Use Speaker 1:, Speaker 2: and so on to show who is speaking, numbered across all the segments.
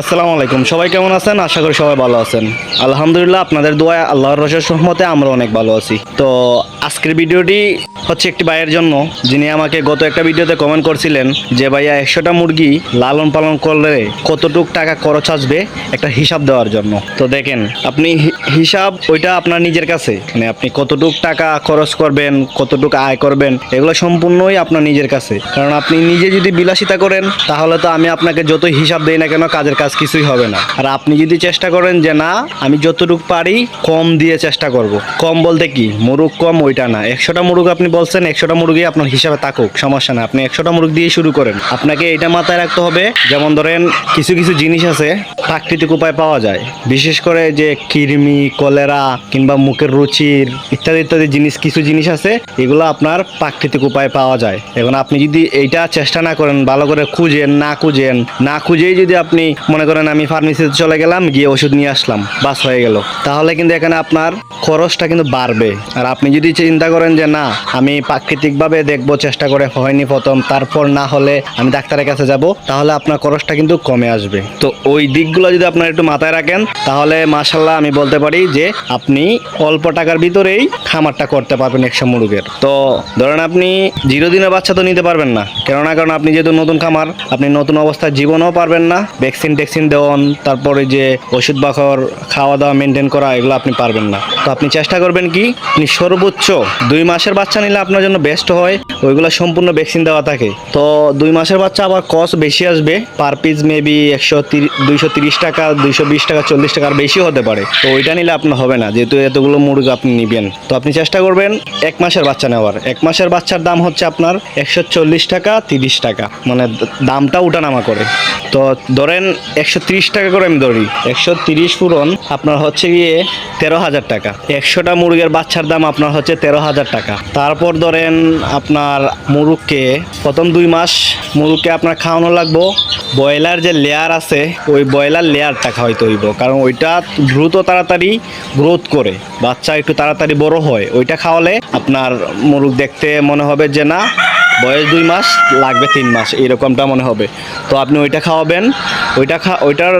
Speaker 1: আসসালামু আলাইকুম। সবাই কেমন আছেন? আশা করি সবাই ভালো আছেন। আলহামদুলিল্লাহ, আপনাদের দোয়ায় আল্লাহর রসের সহমতে আমরা অনেক ভালো আছি। তো আজকের ভিডিওটি হচ্ছে একটি ভাইয়ের জন্য, যিনি আমাকে গত একটা ভিডিওতে কমেন্ট করছিলেন যে, ভাইয়া, একশোটা মুরগি লালন পালন করলে কতটুক টাকা খরচ আসবে একটা হিসাব দেওয়ার জন্য? তো দেখেন, আপনি হিসাব ওইটা আপনার নিজের কাছে। মানে আপনি কতটুক টাকা খরচ করবেন, কতটুক আয় করবেন, এগুলো সম্পূর্ণই আপনার নিজের কাছে। কারণ আপনি নিজে যদি বিলাসিতা করেন, তাহলে তো আমি আপনাকে যতই হিসাব দেই না কেন কাজের কাজ কিছুই হবে না। আর আপনি যদি চেষ্টা করেন যে না, আমি যতটুকু পারি কম দিয়ে চেষ্টা করব। কম বলতে কি? মুরুগ কম ওইটা না। একশোটা মুরুগ আপনি বলছেন, একশোটা মুরগি আপনার হিসাবে থাকুক, সমস্যা না। আপনি একশোটা মুরগ দিয়ে শুরু করেন। আপনাকে এটা মাথায় রাখতে হবে, যেমন ধরেন কিছু কিছু জিনিস আছে, প্রাকৃতিক উপায় পাওয়া যায়। বিশেষ করে যে কৃমি, কলেরা কিংবা মুখের রুচির ইত্যাদি ইত্যাদি জিনিস, কিছু জিনিস আছে, এগুলো আপনার প্রাকৃতিক উপায় পাওয়া যায়। এখন আপনি যদি এইটা চেষ্টা না করেন, ভালো করে খুঁজেন, না খুঁজেন, না খুঁজেই যদি আপনি মনে করেন আমি ফার্মেসিতে চলে গেলাম, গিয়ে ওষুধ নিয়ে আসলাম, বাস হয়ে গেল। তাহলে কিন্তু এখানে আপনার খরচটা কিন্তু বাড়বে। আর আপনি যদি চিন্তা করেন যে, না, আমি প্রাকৃতিকভাবে দেখব, চেষ্টা করে হয়নি প্রথম, তারপর না হলে আমি ডাক্তারের কাছে যাব, তাহলে আপনার খরচটা কিন্তু কমে আসবে। তো ওই দিকগুলো যদি আপনার একটু মাথায় রাখেন, তাহলে মাসাল্লাহ আমি বলতে পারি যে, আপনি অল্প টাকার ভিতরেই খামারটা করতে পারবেন একশো মুরগের। তো ধরেন আপনি জিরো দিনের বাচ্চা তো নিতে পারবেন না। কেননা, কারণ আপনি যেহেতু নতুন খামার, আপনি নতুন অবস্থায় জীবনও পারবেন না, ভ্যাকসিন ট্যাকসিন দেওয়ান, তারপরে যে ওষুধ বাখর খাওয়া দাওয়া মেনটেন করা, এগুলো আপনি পারবেন না। তো আপনি চেষ্টা করবেন কি, আপনি সর্বোচ্চ দুই মাসের বাচ্চা নিলে আপনার জন্য বেস্ট হয়, ওইগুলো সম্পূর্ণ ভ্যাকসিন দেওয়া থাকে। তো দুই মাসের বাচ্চা আবার কস্ট বেশি আসবে পার পিস মেবি একশো দুইশো তিরিশ টাকা, দুইশো বিশ টাকা, চল্লিশ টাকার বেশি হতে পারে। তো ওইটা নিলে আপনার হবে না, যেহেতু এতগুলো মুরগি আপনি নিবেন। তো আপনি চেষ্টা করবেন এক মাসের বাচ্চা নেওয়ার। এক মাসের বাচ্চার দাম হচ্ছে আপনার একশো চল্লিশ টাকা, তিরিশ টাকা মানে দামটা উঠানামা করে। তো ধরেন একশো টাকা করে আমি ধরি। একশো তিরিশ পূরণ আপনার হচ্ছে গিয়ে তেরো হাজার টাকা। একশোটা মুরগের বাচ্চার দাম আপনার হচ্ছে তেরো হাজার টাকা। তারপর ধরেন আপনার মুরগকে প্রথম দুই মাস মুরগকে আপনার খাওয়ানো লাগবো। ব্রয়লার যে লেয়ার আছে, ওই ব্রয়লার লেয়ার লেয়ারটা খাওয়াইতে হইব। কারণ ওইটা দ্রুত তাড়াতাড়ি গ্রোথ করে। বাচ্চা একটু তাড়াতাড়ি বড় হয়। ওইটা খাওয়ালে আপনার মুরগ দেখতে মনে হবে যে না বয়স দুই মাস, লাগবে তিন মাস, এরকমটা মনে হবে। তো আপনি ওইটা খাওয়াবেন, ওইটা খা, ওইটার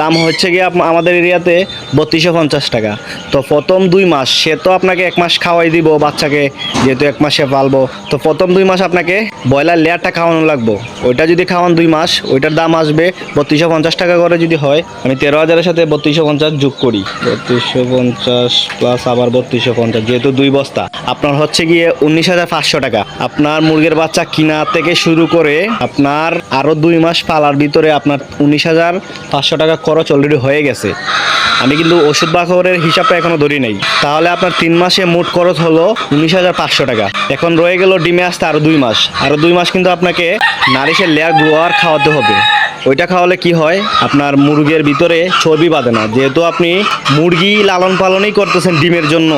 Speaker 1: দাম হচ্ছে গিয়ে আমাদের এরিয়াতে বত্রিশশো পঞ্চাশ টাকা। তো প্রথম দুই মাস, সে তো আপনাকে এক মাস খাওয়াই দিব, বাচ্চাকে যেহেতু এক মাসে পালবো, তো প্রথম দুই মাস আপনাকে ব্রয়লার লেয়ারটা খাওয়ানো লাগবো। ওইটা যদি খাওয়ান দুই মাস, ওইটার দাম আসবে বত্রিশশো পঞ্চাশ টাকা করে যদি হয়, আমি তেরো হাজারের সাথে বত্রিশশো পঞ্চাশ যোগ করি। বত্রিশশো পঞ্চাশ প্লাস আবার বত্রিশশো পঞ্চাশ, যেহেতু দুই বস্তা। আপনার হচ্ছে গিয়ে উনিশ হাজার পাঁচশো টাকা। আপনার মুরগির বাচ্চা কিনা থেকে শুরু করে আপনার আরও দুই মাস পালার ভিতরে আপনার উনিশ হাজার পাঁচশো টাকা খরচ অলরেডি হয়ে গেছে। আমি কিন্তু ওষুধ বাখরের হিসাবটা এখনও ধরি নাই। তাহলে আপনার তিন মাসে মোট খরচ হলো উনিশ হাজার পাঁচশো টাকা। এখন রয়ে গেল ডিমে আসতে আরও দুই মাস। আরও দুই মাস কিন্তু আপনাকে নারিশের লেয়ার গ্রোয়ার খাওয়াতে হবে। ওইটা খাওয়ালে কি হয়? আপনার মুরগির ভিতরে চর্বি বাঁধে না। যেহেতু আপনি মুরগি লালন পালনই করতেছেন ডিমের জন্য।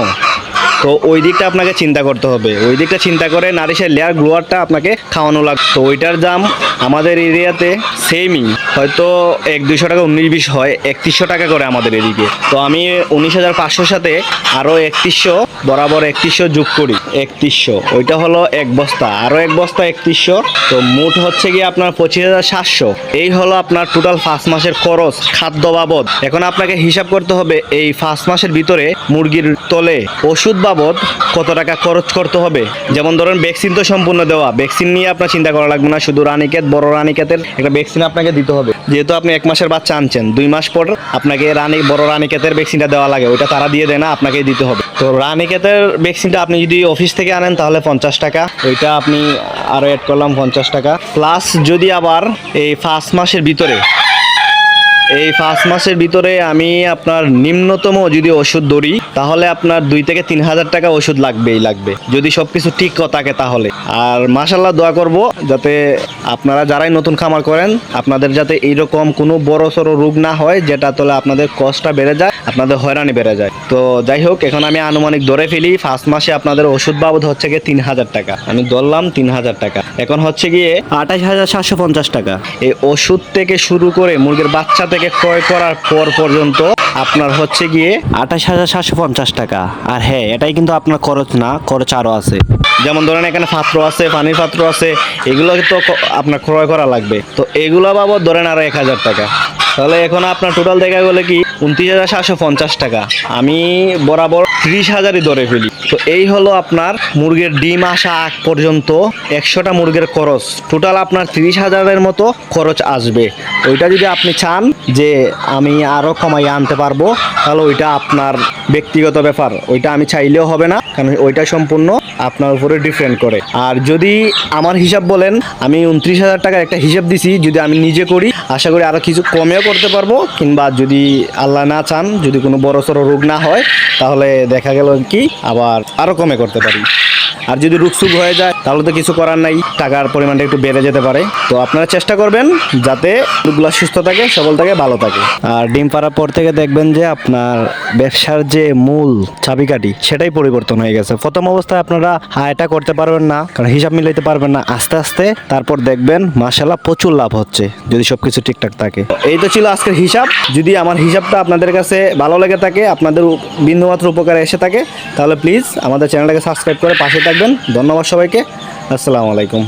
Speaker 1: তো ওই দিকটা আপনাকে চিন্তা করতে হবে। ওই দিকটা চিন্তা করে নারিশের লেয়ার গ্রোয়ারটা আপনাকে খাওয়ানো লাগবে তো ওইটার দাম আমাদের এরিয়াতে সেমই হয়তো এক দুশো টাকা, উনিশ, বিশ হয়, একত্রিশশো টাকা করে আমাদের এদিকে। তো আমি উনিশ হাজার পাঁচশোর সাথে আরও একত্রিশশো, বরাবর একত্রিশশো যোগ করি, একত্রিশশো। ওইটা হলো এক বস্তা আরও এক বস্তা একত্রিশশো। তো মোট হচ্ছে গিয়ে আপনার পঁচিশ হাজার সাতশো। এই হলো আপনার টোটাল ফার্স্ট মাসের খরচ, খাদ্য বাবদ। এখন আপনাকে হিসাব করতে হবে, এই ফার্স্ট মাসের ভিতরে মুরগির তলে ওষুধ বাবদ কত টাকা খরচ করতে হবে? যেমন ধরেন ভ্যাকসিন তো সম্পূর্ণ দেওয়া। ভ্যাকসিন নিয়ে আপনার চিন্তা করা লাগবে না, শুধু রানিকেত বড় রানিকেতের একটা ভ্যাকসিন আপনাকে দিতে হবে। যেহেতু আপনি এক মাসের বাচ্চা আনছেন, দুই মাস পর আপনাকে রানি, বড় রানিকেতের ভ্যাকসিনটা দেওয়া লাগে, ওইটা তারা দিয়ে দেয় না, আপনাকেই দিতে হবে। তো রানিকেতের ভ্যাকসিনটা আপনি যদি অফিস থেকে আনেন, তাহলে পঞ্চাশ টাকা, ওইটা আপনি আরও অ্যাড করলাম পঞ্চাশ টাকা। প্লাস যদি আবার এই ফার্স্ট মাসের ভিতরে এই ফার্স্ট মাসের ভিতরে আমি আপনার নিম্নতম যদি ওষুধ ধরি, তাহলে আপনার দুই থেকে তিন হাজার টাকা ওষুধ লাগবেই লাগবে। যদি সব কিছু ঠিক থাকে তাহলে। আর মাসাল্লাহ দোয়া করব যাতে আপনারা যারাই নতুন খামার করেন, আপনাদের যাতে এইরকম কোনো বড় সড়ো রোগ না হয়, যেটা তোলে আপনাদের কষ্টটা বেড়ে যায়, আপনাদের হয়রানি বেড়ে যায়। তো যাই হোক, এখন আমি আনুমানিক ধরে ফেলি ফার্স্ট মাসে আপনাদের ওষুধ বাবদ হচ্ছে গিয়ে তিন হাজার টাকা। আমি ধরলাম তিন হাজার টাকা। এখন হচ্ছে গিয়ে আঠাশ হাজার সাতশো পঞ্চাশ টাকা। এই ওষুধ থেকে শুরু করে মুরগির বাচ্চা থেকে ক্রয় করার পর পর্যন্ত আপনার হচ্ছে গিয়ে আঠাশ হাজার সাতশো পঞ্চাশ টাকা। আর হ্যাঁ এটাই কিন্তু আপনার খরচ না খরচ আরও আছে। যেমন ধরেন এখানে পাত্র আছে পানির পাত্র আছে এগুলো তো আপনার ক্রয় করা লাগবে। তো এগুলো বাবদ ধরেন আরও এক হাজার টাকা। তাহলে এখন আপনার টোটাল দেখা গেলে কি উনত্রিশ হাজার সাতশো পঞ্চাশ টাকা। আমি বরাবর ত্রিশ হাজারই ধরে ফেলি। তো এই হলো আপনার মুরগির ডিম আসা আগ পর্যন্ত একশোটা মুরগির খরচ। টোটাল আপনার তিরিশ হাজারের মতো খরচ আসবে। ওইটা যদি আপনি চান যে আমি আরও কমাই আনতে পারব, তাহলে ওইটা আপনার ব্যক্তিগত ব্যাপার। ওইটা আমি চাইলেও হবে না, কারণ ওইটা সম্পূর্ণ আপনার উপরে ডিপেন্ড করে। আর যদি আমার হিসাব বলেন, আমি উনত্রিশ হাজার টাকার একটা হিসাব দিছি, যদি আমি নিজে করি, আশা করি আরও কিছু কমেও করতে পারব, কিংবা যদি আল্লাহ না চান, যদি কোনো বড় সড়ো রোগ না হয়, তাহলে দেখা গেল কি? আবার আরও কমে করতে পারি। আর যদি রুকসুক হয়ে যায়, তাহলে তো কিছু করার নাই। টাকার পরিমাণটা একটু বেড়ে যেতে পারে। তো আপনারা চেষ্টা করবেন যাতে লোকগুলো সুস্থ থাকে, সবল থাকে, ভালো থাকে। আর ডিম পাড়ার পর থেকে দেখবেন যে আপনার ব্যবসার যে মূল চাবিকাঠি, সেটাই পরিবর্তন হয়ে গেছে। প্রথম অবস্থায় আপনারা আয়টা করতে পারবেন না, কারণ হিসাব মিলাইতে পারবেন না। আস্তে আস্তে তারপর দেখবেন মাসাল্লাহ প্রচুর লাভ হচ্ছে, যদি সবকিছু ঠিকঠাক থাকে। এই তো ছিল আজকের হিসাব। যদি আমার হিসাবটা আপনাদের কাছে ভালো লেগে থাকে, আপনাদের বিন্দুমাত্র উপকারে এসে থাকে, তাহলে প্লিজ আমাদের চ্যানেলটাকে সাবস্ক্রাইব করে পাশে থাকবেন। ধন্যবাদ সবাইকে। আসসালামু আলাইকুম।